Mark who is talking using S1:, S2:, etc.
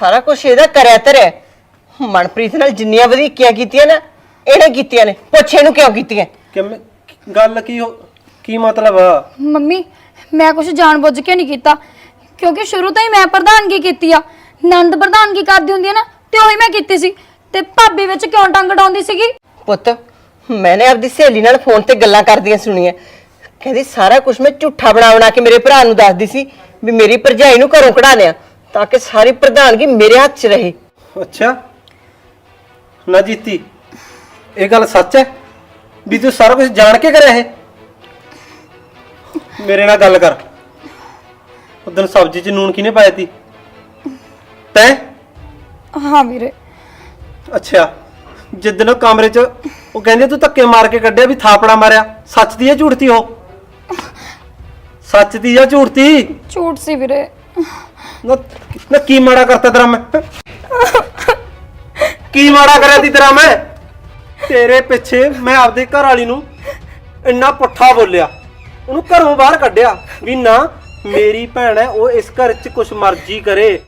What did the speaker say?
S1: ਸਾਰਾ ਕੁਝ ਇਹਦਾ ਕਰਿਆ ਧਰਿਆ ਮਨਪ੍ਰੀਤ ਨਾਲ ਜਿੰਨੀਆਂ ਵਧੀਕੀਆਂ ਕੀਤੀਆਂ ਨਾ ਇਹਨੇ ਕੀਤੀਆਂ ਨੇ। ਪੁੱਛ ਇਹਨੂੰ ਕਿਉਂ ਕੀਤੀਆਂ?
S2: ਕਿਵੇਂ? ਗੱਲ ਕੀ ਹੋ ਕੀ ਮਤਲਬ ਆ?
S3: ਮੰਮੀ ਮੈਂ ਕੁਝ ਜਾਣਬੁੱਝ ਕੇ ਨਹੀਂ ਕੀਤਾ। ਕਿਉਂਕਿ ਸ਼ੁਰੂ ਤੋਂ ਹੀ ਮੈਂ ਪ੍ਰਧਾਨਗੀ ਕੀਤੀ ਆ। ਨੰਦ ਪ੍ਰਧਾਨਗੀ ਕਰਦੀ ਹੁੰਦੀ ਆ ਨਾ ਤੇ ਉਹੀ ਮੈਂ ਕੀਤੀ ਸੀ। ਤੇ ਭਾਬੀ ਵਿੱਚ ਕਿਉਂ ਟੰਗ ਡਾਉਂਦੀ ਸੀਗੀ?
S1: ਪੁੱਤ ਮੈਨੇ ਆਪਦੀ ਸਹੇਲੀ ਨਾਲ ਫੋਨ ਤੇ ਗੱਲਾਂ ਕਰਦੀਆਂ ਸੁਣੀਆਂ। ਕਹਿੰਦੀ ਸਾਰਾ ਕੁਝ ਮੈਂ ਝੂਠਾ ਬਣਾ ਬਣਾ ਕੇ ਮੇਰੇ ਭਰਾ ਨੂੰ ਦੱਸਦੀ ਸੀ ਵੀ ਮੇਰੀ ਭਰਜਾਈ ਨੂੰ ਘਰੋਂ ਕਢਾ ਲਿਆ। ਤਾਂ ਕਿ ਸਾਰੀ ਪ੍ਰਧਾਨਗੀ ਮੇਰੇ ਹੱਥ 'ਚ ਰਹੇ।
S2: ਅੱਛਾ। ਨਾ ਜੀਤੀ। ਇਹ ਗੱਲ ਸੱਚ ਹੈ? ਵੀ ਤੂੰ ਸਾਰਾ ਕੁਝ ਜਾਣ ਕੇ ਕਰਿਆ ਇਹ? ਮੇਰੇ ਨਾਲ ਗੱਲ ਕਰ। ਉਦੋਂ ਸਬਜ਼ੀ 'ਚ ਨੂਨ ਕਿਹਨੇ ਪਾਇਆ ਤੀ? ਤੈਂ
S3: ਹਾਂ ਵੀਰੇ।
S2: ਅੱਛਾ। ਜਿੱਦਣ ਉਹ ਕਮਰੇ 'ਚ ਉਹ ਕਹਿੰਦੇ ਤੂੰ ਧੱਕੇ ਮਾਰ ਕੇ ਕੱਢਿਆ ਵੀ ਥਾਪੜਾ ਮਾਰਿਆ। ਸੱਚ ਦੀ ਜਾਂ ਝੂਠ ਤੀ ਉਹ? ਸੱਚ ਦੀ ਜਾਂ ਝੂਠ ਤੀ?
S3: ਝੂਠ ਸੀ ਵੀਰੇ।
S2: ਨਾ ਨਾ ਕੀ ਮਾੜਾ ਕਰਤਾ ਤੇਰਾ ਮੈਂ? ਕੀ ਮਾੜਾ ਕਰਿਆ ਤੀ ਤੇਰਾ ਮੈਂ? ਤੇਰੇ ਪਿੱਛੇ ਮੈਂ ਆਪਦੇ ਘਰ ਵਾਲੀ ਨੂੰ ਇੰਨਾ ਪੁੱਠਾ ਬੋਲਿਆ। ਉਹਨੂੰ ਘਰੋਂ ਬਾਹਰ ਕੱਢਿਆ ਵੀ ਨਾ, ਮੇਰੀ ਭੈਣ ਹੈ, ਉਹ ਇਸ ਘਰ 'ਚ ਕੁਛ ਮਰਜ਼ੀ ਕਰੇ।